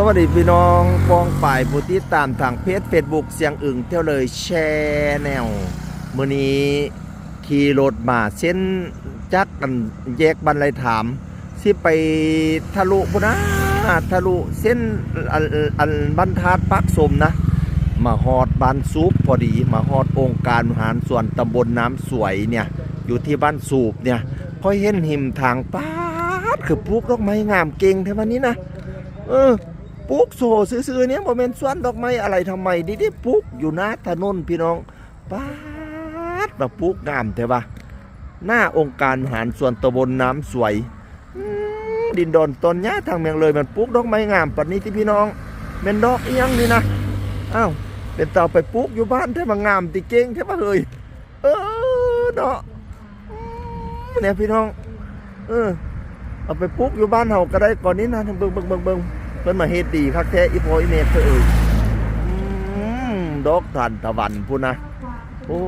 สวัสดีพี่น้องปองฝ่ายผู้ติดตามทางเพจเฟซบุ๊กเสียงอึ่งเที่ยวเลยแชร์แนวมื้อนี้ขี่รถมาเส้นจักกันแยกบันไลถามสิไปทะลุพุนะทะลุเส้นอันอันบรรทัดปักสมนะ มาฮอดบ้านสูบพอดี มาฮอดองค์การหารส่วนตำบลน้ำสวยเนี่ย อยู่ที่บ้านสูบเนี่ยพอเห็นหิมทางป๊าดคือปลูกดอกไม้งามเก่งเท่านี้นะเออ ปลูกโซซื่อๆเนี่ยบ่แม่นสวนดอกไม้อะไรทำไมดิดิปลูกอยู่หน้าถนนพี่น้องป๊าดแบบปลูกงามแต่ว่าหน้าองค์การหารส่วนตำบลน้ำสวย ดินดอนต้นหญ้าทางเมืองเลยมันปลูกดอกไม้งามปัดนี้ที่พี่น้องแม่นดอกเอียงนี่นะอ้าวเป็นเต่าไปปลูกอยู่บ้านแท้มางามติเก่งแท้บ่เฮ้ยเออเนาะอืมเนี่ยพี่น้อง เออเอาไปปลูกอยู่บ้านเฮาก็ได้ก่อนนี้นะเบิ่งเบิ่งเบิ่งเบิ่ง เพิ่นมาเฮ็ดดีคักแท้อีพออีเมทเธอเอ้ยอืมดอกทานตะวันพุ่นนะโอ้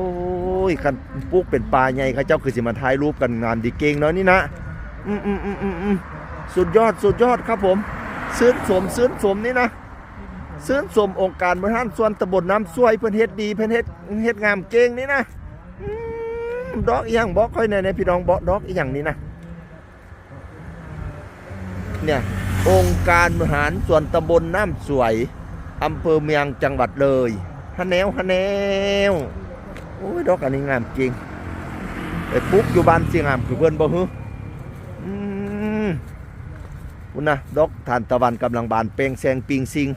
ยคันปลูกเป็นป่าใหญ่เขาเจ้าคือสิมาถ่ายรูปกันงานดีเก่งเนาะนี่นะอืมอืมอืมอืมอืมสุดยอดสุดยอดครับผมซื้นสมซื้นสมนี่นะซื้นสมองค์การบริหารส่วนตำบลน้ำซวยเพิ่นเฮ็ดดีเพิ่นเฮ็ดเฮ็ดงามเก่งนี่นะดอกอีหยังบอกค่อยแหน่ๆพี่น้องบอกดอกอีหยังนี่นะเนี่ย องค์การบริหารส่วนตำบลน้ำสวยอำเภอเมืองจังหวัดเลยฮะแนวฮะแนวโอ้ยดอกอันนี้งามจริงไปปลูกอยู่บ้านเสียงามคือเพื่อนบ่ฮึอืมคุณนะดอกทานตะวันกำลังบานเปลงแซงปิงซิง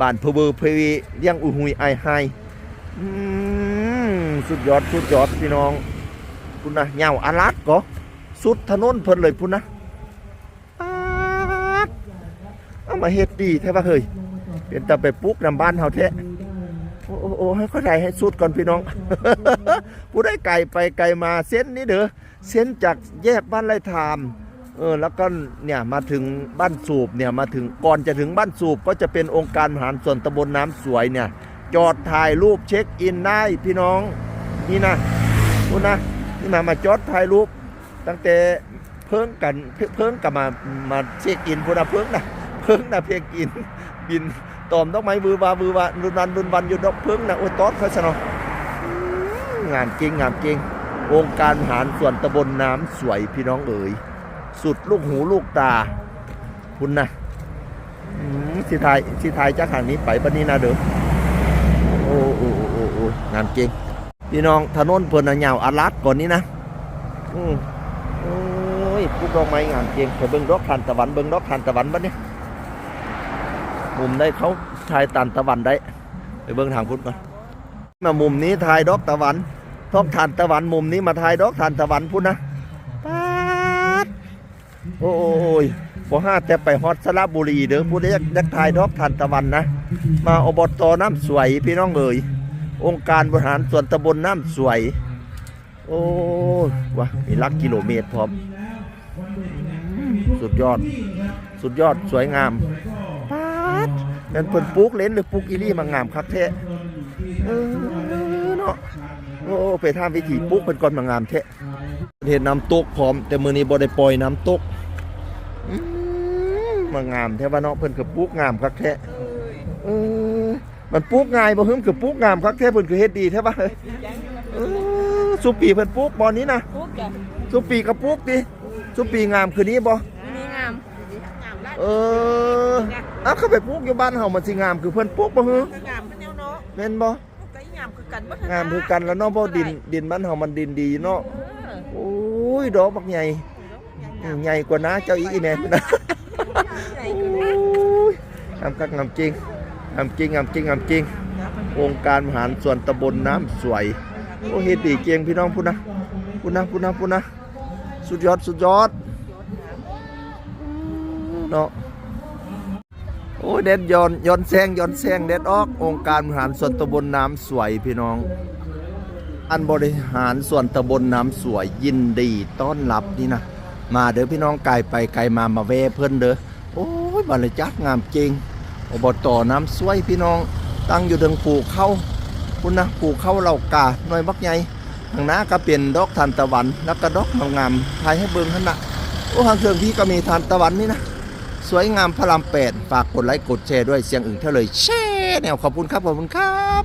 บานเพอเบอร์เพวีเลี้ยงอุหุยไอไฮสุดยอดสุดยอดพี่น้องคุณนะเหงาอาลัดก็สุดถนนเพิ่นเลยพุ่นนะ ป๊าดเอา มาเฮ็ดดีแท้ว่าเฮ้ยเป็นแต่ไปปลูกนำบ้านเฮาแท้โอ้โอ้โอให้เขาได้ให้สุดก่อนพี่น้อง ผู้ได้ไก่ไปไก่มาเส้นนี้เด้อเส้นจากแยกบ้านไร่ทามเออแล้วก็เนี่ยมาถึงบ้านสูบเนี่ยมาถึงก่อนจะถึงบ้านสูบก็จะเป็นองค์การบริหารส่วนตำบลน้ำสวยเนี่ย จอดถ่ายรูปเช็คอินได้พี่น้องนี่นะคุณนะนี่มามาจอดถ่ายรูปตั้งแต่เพิ่งกันเพิ่งเพิ่งกับมามาเช็คอินพูดนะเพิ่งนะ พิ่งนะเพียงกิน บินตอมดอกไม้บือวาบือวารุนวันรุนวันอยู่ดอกเพิ่งนะโอ้ยตอดเขาซะนะอืมงานจริงงานจริงองค์การหารส่วนตำบลน้ำสวยพี่น้องเอ๋ยสุดลูกหูลูกตาคุณนะสิทายสิทายจากทางนี้ไปปนี้นะเด้อโอ้โอ้โอ้โอ้งานจริงพี่น้องถนนเพิ่นน่ะยาวอาลัดก่อนนี้นะอืมโอ้ยปลูกดอกไม้งามเก่งไปเบิ่งดอกทานตะวันเบิ่งดอกทานตะวันบัดนี้ มุมได้เขาถ่ายตานตะวันได้ไปเบิ่งทางพุทธก่อนมามุมนี้ถ่ายดอกตะวันดอกทานตะวันมุมนี้มาถ่ายดอกทานตะวันพุ่นนะป๊าดโอ้ยบ่ห้าแต่ไปฮอดสระบุรีเด้อผู้ใดอยากยากถ่ายดอกทานตะวันนะ มาอบตน้ำสวยพี่น้องเอ๋ยองค์การบริหารส่วนตำบลน้ำสวย โอ้วะมีลักกิโลเมตรพร้อม สุดยอด สุดยอดสวยงาม ดนั่นเพิ่นปลูกเลนหรือปลูกอีลี่มางามคักแท้เออเนาะโอ้ไปทำวิธีปลูกเป็นก่อนมางามแท้เห็นน้ำตกพร้อม แต่มื้อนี้บ่ได้ปล่อยน้ำตกอืมมางามแท้ว่าเนาะเพิ่นคือปลูกงามคักแท้เออมันปลูกง่ายบ่ฮึมคือปลูกงามคักแท้เพิ่นคือเฮ็ดดีแท้ป่ะเออสุปีเพิ่นปลูกบ่อนี้นะปุ๊บจ้ะสุปีกระปุกดิสุปีงามคืนนี้บ่มีงามงามได้เออ อ้าวเขาไปปลูกอยู่บ้านเฮามันสิงามคือเพิ่นปลูกบ่ฮือก็งามเป็นแนวเนาะแม่นบ่ก็งามคือกันบ่งามคือกันแล้วเนาะเพราะดินดินบ้านเฮามันดินดีเนาะโอ้ยดอกบักใหญ่อืมใหญ่กว่าน้าเจ้าอีอีแม่พุ่นนะโอ้ยงามคักงามจริงงามจริงงามจริงงามจริงองค์การบริหารส่วนตำบลน้ำสวยโอ้เฮ็ดดีเกียงพี่น้องพุ่นนะพุ่นนะพุ่นนะพุ่นนะสุดยอดสุดยอดเนาะโอ้ยเด็ดย้อนย้อนแซงย้อนแซงเด็ดออก องค์การบริหารส่วนตำบลน้ำสวยพี่น้อง อันบริหารส่วนตำบลน้ำสวยยินดีต้อนรับนี่นะมาเด้อพี่น้องไกลไปไกลมามาแวะเพิ่อนเด้อโอ้ยบริจักงามจริงอบตน้ำสวยพี่น้อง ตั้งอยู่ถึงภูเข้าคุณนะภูเข้าเหล่ากาหน่อยบักใหญ่ทางหน้าก็เป็นดอกทานตะวัน แล้วก็ดอกงามๆถ่ายให้เบิ่งขนาดโอ้ทางเชิงที่ก็มีทานตะวันนี่นะ สวยงามพระรามแปดฝากกดไลค์กดแชร์ด้วยเสียงอื่นเท่าเลยแช่แนวขอบคุณครับขอบคุณครับ